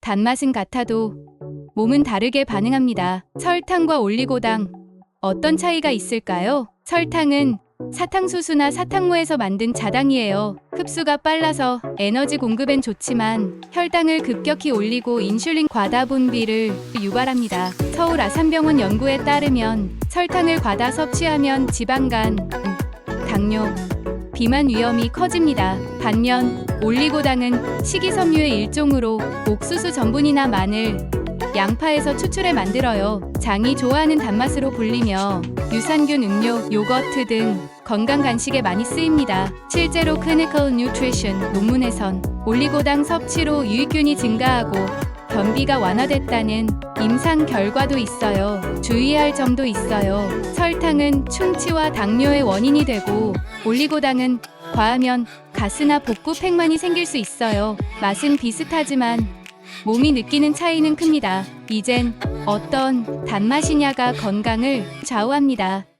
단맛은 같아도 몸은 다르게 반응합니다. 설탕과 올리고당 어떤 차이가 있을까요? 설탕은 사탕수수나 사탕무에서 만든 자당이에요. 흡수가 빨라서 에너지 공급엔 좋지만 혈당을 급격히 올리고 인슐린 과다 분비를 유발합니다. 서울 아산병원 연구에 따르면 설탕을 과다 섭취하면 지방간, 음, 당뇨, 비만 위험이 커집니다. 반면 올리고당은 식이섬유의 일종으로 옥수수 전분이나 마늘, 양파에서 추출해 만들어요. 장이 좋아하는 단맛으로 불리며 유산균 음료, 요거트 등 건강 간식에 많이 쓰입니다. 실제로 Clinical Nutrition 논문에선 올리고당 섭취로 유익균이 증가하고 변비가 완화됐다는 임상 결과도 있어요. 주의할 점도 있어요. 설탕은 충치와 당뇨의 원인이 되고 올리고당은 과하면 가스나 복부 팽만이 생길 수 있어요. 맛은 비슷하지만 몸이 느끼는 차이는 큽니다. 이젠 어떤 단맛이냐가 건강을 좌우합니다.